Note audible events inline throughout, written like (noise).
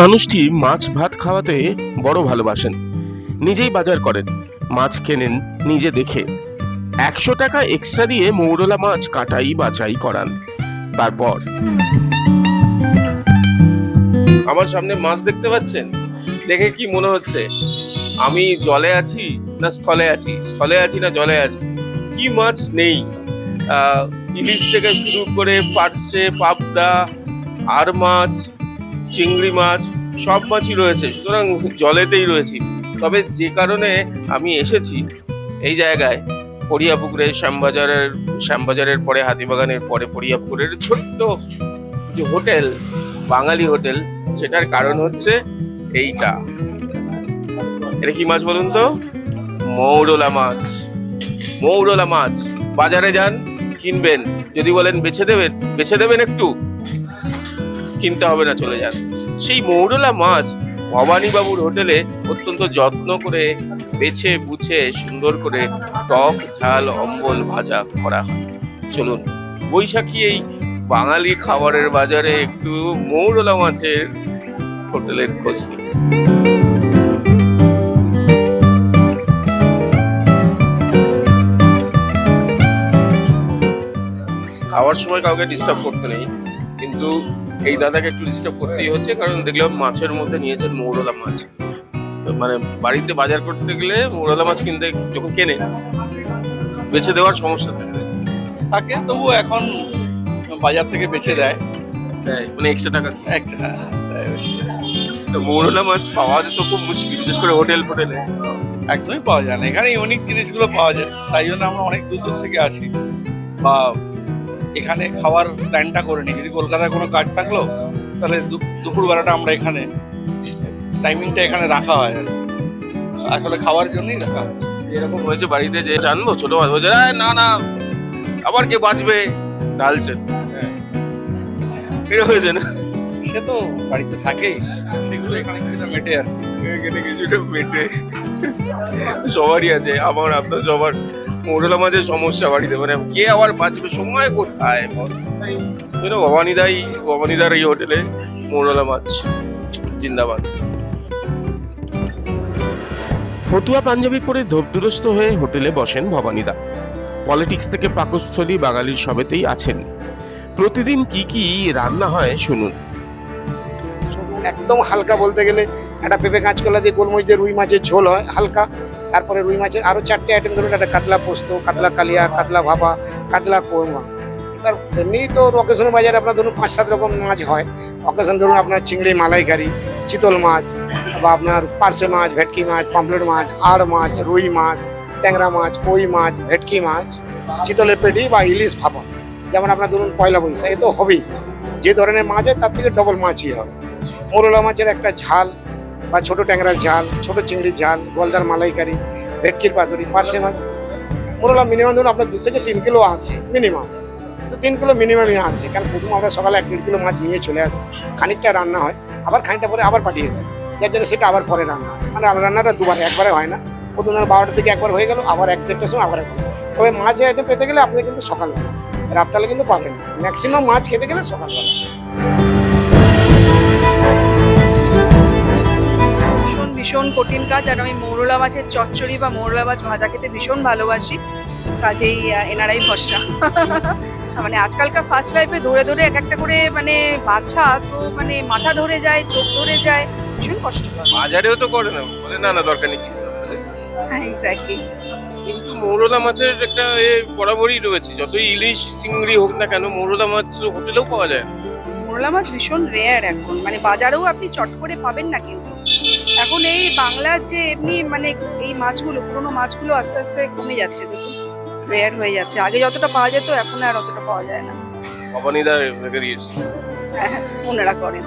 মানুষটি মাছ ভাত খাওয়াতে বড় ভালোবাসেন। নিজেই বাজার করেন, মাছ কেনেন, নিজে দেখে। একশো টাকা এক্সট্রা দিয়ে মৌরলা মাছ কাটাই বাছাই করান। তারপর আমার সামনে মাছ দেখতে পাচ্ছেন? দেখে কি মনে হচ্ছে? আমি জলে আছি না স্থলে আছি? স্থলে আছি না জলে আছি? কি মাছ নেই? ইলিশ থেকে শুরু করে পার্সে পাবদা, আর মাছ চিংড়ি মাছ, সব মাছই রয়েছে, সুতরাং জলেতেই রয়েছি। তবে যে কারণে আমি এসেছি এই জায়গায় পরিয়াপুকুরের শ্যামবাজারের শ্যামবাজারের পরে, হাতিবাগানের পরে পরিয়াপুকুরের ছোট্ট যে হোটেল, বাঙালি হোটেল, সেটার কারণ হচ্ছে এইটা। এটা কি মাছ বলুন তো? মৌরলা মাছ। মৌরলা মাছ। বাজারে যান, কিনবেন। যদি বলেন বেছে দেবেন বেছে দেবেন একটু। কিনতে হবে না চলে যান। সেই মৌরলা মাছ ভবানীবাবুর হোটেলে অত্যন্ত যত্ন করে বেছে বুছে সুন্দর করে টক ঝাল, অম্বল ভাজা করা হয়। চলুন, বৈশাখী এই বাঙালি খাবারের বাজারে একটু মৌরলা মাছের হোটেলের খোঁজ নিই। খাওয়ার সময় কাউকে ডিস্টার্ব করতে নেই, কিন্তু এই দাদাকে একটু ডিস্টার্ব করতেই হচ্ছে কারণ দেখলাম মাছের মধ্যে নিয়েছেন মৌরলা মাছ। মানে বাড়িতে বাজার করতে গেলে মৌরলা মাছ কিনতে যখন কেনে বেছে দেওয়ার সমস্যা থাকে। থাকে তবু এখন বাজার থেকে বেছে দেয়। দেয়, মানে এক্সট্রা টাকা। একটা তো মৌরলা মাছ পাওয়া যেত খুব মুশকিল বিশেষ করে হোটেল ফোটেলে। একদমই পাওয়া যায় না। এখানে ইউনিক জিনিসগুলো পাওয়া যায়। তাই জন্য আমরা অনেক দূর দূর থেকে আসি। বা এখানে খাওয়ার প্ল্যানটা করে নিই। যদি কলকাতায় কোনো কাজ থাকল তাহলে দুপুরবেলাটা আমরা এখানে টাইমিংটা এখানে রাখা হয় আর আসলে খাওয়ার জন্যই রাখা হয়। এরকম হয়েছে বাড়িতে যে জানব ছোট মাছ হয়েছে না না আবার কে বাঁচবে? ঢালছেন এটা হয়েছে না? সে তো বাড়িতে থাকেই সেগুলো এখানে কিছুটা মেটে আর। এখানে কিছুটা মেটে। সবারই আছে আমার আপনার সবার। মোরলা মাঝে সমস্যা বাড়িতে মানে কে আবার বাঁচবে সময় কোথায়? যেন ভবানীদাই ভবানীদার এই হোটেলে মোরলা মাছ জিন্দাবাদ। ফতুয়া পাঞ্জাবি পরে ধূপদুরস্ত হয়ে হোটেলে বসেন ভবানীদা। পলিটিক্স থেকে পাকস্থলী বাঙালির সবেতেই আছেন। প্রতিদিন কি কি রান্না হয় শুনুন। একদম হালকা বলতে গেলে একটা পেঁপে কাঁচকলা দিয়ে গোলমরিচ দিয়ে রুই মাছের ঝোল হয় হালকা। তারপরে রুই মাছের আরও চারটে আইটেম ধরুন, একটা কাতলা পোস্ত, কাতলা কালিয়া, কাতলা ভাপা, কাতলা কোরমা। এবার এমনি তো অকেশন বাজারে আপনার ধরুন পাঁচ, সাত রকম মাছ হয়। অকেশন ধরুন আপনার চিংড়ি, মালাইকারি, চিতল মাছ, বা আপনার পার্সে মাছ, ভেটকি মাছ পাম্পলেট মাছ, আড় মাছ, রুই মাছ, ট্যাংরা মাছ, কই মাছ, ভেটকি মাছ, চিতলের পেটি বা ইলিশ ভাপা। যেমন আপনার ধরুন পয়লা বৈশাখ, এ তো হবেই। যে ধরনের মাছ হয়, তার থেকে ডবল মাছই হবে মোরলা মাছের একটা ঝাল বা ছোট ট্যাংরার ঝাল, ছোট চিংড়ির ঝাল, গলদার মালাইকারি, ভেটকির পাতুরি পার্সে মাছ। মোরলা মিনিমাম ধরুন আপনার দু থেকে তিন কিলো আসে মিনিমাম তো তিন কিলো মিনিমামই আসে। কারণ প্রথম আমরা সকালে এক দেড় কিলো মাছ নিয়ে চলে আসি। খানিকটা রান্না হয়, আবার খানিকটা পরে আবার পাঠিয়ে দেয়। যার জন্য সেটা আবার পরে রান্না হয়। মানে রান্নাটা দুবার, একবারে হয় না। প্রথম ধরুন বারোটা থেকে একবার হয়ে গেল, আবার এক দেড়টার সময় আবার একবার তবে মাছ আইটেম পেতে গেলে আপনি কিন্তু সকালবেলা রাত্রালে কিন্তু পাবেন না। ম্যাক্সিমাম মাছ খেতে গেলে সকালবেলা। ভীষণ কঠিন কাজ আর আমি মৌরলা মাছের চচ্চড়ি বা মৌরলা মাছ ভাজা খেতে ভীষণ ভালোবাসি। কাজেই এনারাই ভরসা। (laughs) মানে আজকালকার ফার্স্ট লাইফে ধরে ধরে এক একটা করে মানে বাছা তো মানে মাথা ধরে যায় চোখ ধরে যায় ভীষণ কষ্টকর বাজারেও তো করে না বলে না না দরকার নেই হ্যাঁ এক্স্যাক্টলি কিন্তু মৌরলা মাছের একটা এ বরাবরই রয়েছে যতই ইলিশ চিংড়ি হোক না কেন মৌরলা মাছ হোটেলেও পাওয়া যায় মোরলা মাছ ভীষণ রেয়ার এখন। মানে বাজারেও আপনি চট করে পাবেন না কিন্তু। এখন এই বাংলার যে এমনি মানে এই মাছগুলো পুরোনো মাছগুলো আস্তে আস্তে কমে যাচ্ছে দেখুন। রেয়ার হয়ে যাচ্ছে। আগে যতটা পাওয়া যেত এখন আর অতটা পাওয়া যায় না। ভবানীদা রেখে দিয়েছে। হ্যাঁ, ওনারা করেন।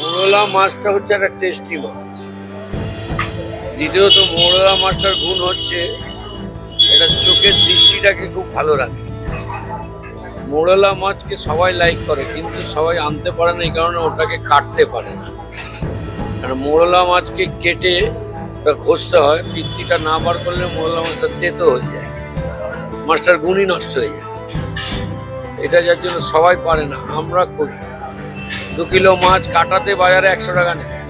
মোরলা মাছটা হচ্ছে একটা টেস্টি মাছ। দ্বিতীয়ত মোরলা মাছটার গুণ হচ্ছে এটা চোখের দৃষ্টিটাকে খুব ভালো রাখে। মোরলা মাছকে সবাই লাইক করে, কিন্তু সবাই আনতে পারে না, এই কারণে ওটাকে কাটতে পারে না। কারণ মোরলা মাছকে কেটে ওটা ঘষতে হয়, পিত্তিটা না বার করলে মোরলা মাছটা তেতো হয়ে যায়। মাছটার গুণই নষ্ট হয়ে যায়। এটা যার জন্য সবাই পারে না, আমরা করি। দু কিলো মাছ কাটাতে বাজারে একশো টাকা নেয়।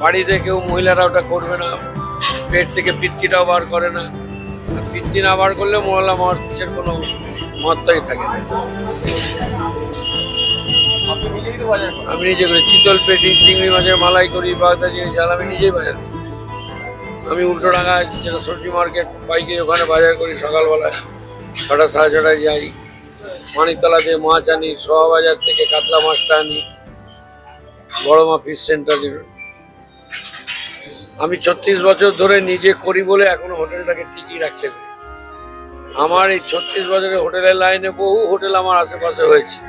বাড়িতে কেউ মহিলারা ওটা করবে না, পেট থেকে পিত্তিটাও বার করে না। পিত্তি না বার করলে মহলা মাছের কোনো মহত্বই থাকে না। আমি নিজে করি চিতল পেটি চিংড়ি মাছের মালাই করি বাগদা জিনিস জাল আমি নিজেই বাজার করি। আমি উল্টো ডাঙা যেটা সবজি মার্কেট বাইকে ওখানে বাজার করি সকালবেলায়। ছটা সাড়ে ছটায় যাই। মানিকতলা দিয়ে মাছ আনি সোয়া বাজার থেকে কাতলা মাছটা আনি। বড় মা ফিশ সেন্টারে আমি ছত্রিশ বছর ধরে নিজে করি বলে এখনও হোটেলটাকে ঠিকই রাখতে পারি। আমার এই ছত্রিশ বছরের হোটেলের লাইনে বহু হোটেল আমার আশেপাশে হয়েছে।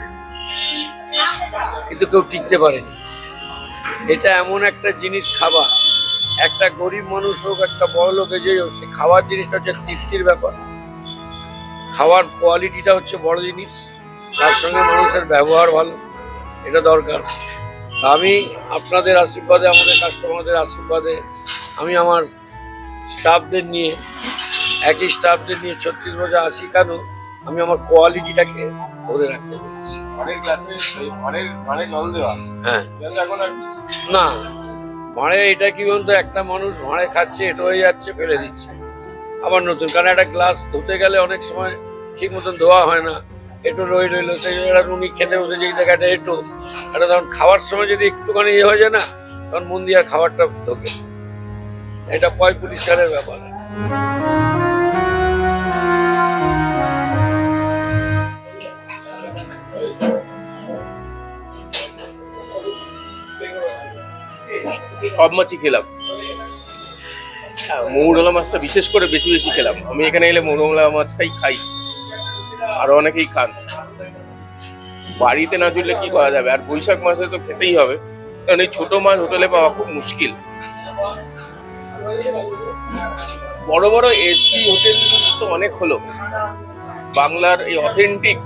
কিন্তু কেউ টিকতে পারেনি। এটা এমন একটা জিনিস খাবার, একটা গরিব মানুষ হোক, একটা বড় লোকে যে হোক, সে খাবার জিনিসটা হচ্ছে তৃপ্তির ব্যাপার। খাওয়ার কোয়ালিটিটা হচ্ছে বড় জিনিস, তার সঙ্গে মানুষের ব্যবহার ভালো, এটা দরকার। আমি আপনাদের আশীর্বাদে আমাদের কাস্টমারদের আশীর্বাদে আমি আমার স্টাফদের নিয়ে একই স্টাফদের নিয়ে ছত্রিশ বছর আসি কেন? আমি আমার কোয়ালিটিটাকে ধরে রাখতে পেরেছি। হ্যাঁ। না ভাঁড়ে এটা কি বলতো একটা মানুষ ভাঁড়ে খাচ্ছে এটা হয়ে যাচ্ছে ফেলে দিচ্ছে। আবার নতুন কারণ একটা গ্লাস ধুতে গেলে অনেক সময় ঠিক মতন ধোয়া হয় না। একটু রই রইল সেই উনি খেতে বসে যে জায়গাটা একটু এটা তখন খাওয়ার সময় যদি একটুখানি ইয়ে হয়ে যায় না তখন মন দিয়ে খাবারটা ঢোকে। এটা পয় পরিষ্কারের ব্যাপার। সব মাছই খেলাম। হ্যাঁ, মৌরলা মাছটা বিশেষ করে বেশি বেশি খেলাম। আমি এখানে এলে মৌরলা মাছটাই খাই। আরও অনেকেই খান। বাড়িতে না জুড়লে কি করা যাবে? আর বৈশাখ মাসে তো খেতেই হবে। কারণ এই ছোট মাছ হোটেলে পাওয়া খুব মুশকিল। বড় বড় এসি হোটেল তো অনেক হলো। বাংলার এই অথেন্টিক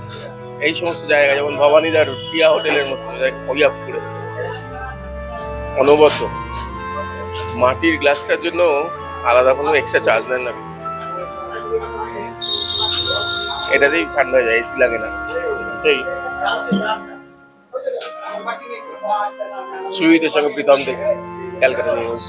এই সমস্ত জায়গা, যেমন ভবানীদার প্রিয়া হোটেলের মতো হরিয়াপুরে অনবদ্য। মাটির গ্লাসটার জন্য আলাদা কোনো এক্সট্রা চার্জ নেন না। এটাতেই ঠান্ডা হয়ে যায় এসি লাগে না। সেই সুইদের সঙ্গে প্রীতম দেখ ক্যালকাটা নিউজ।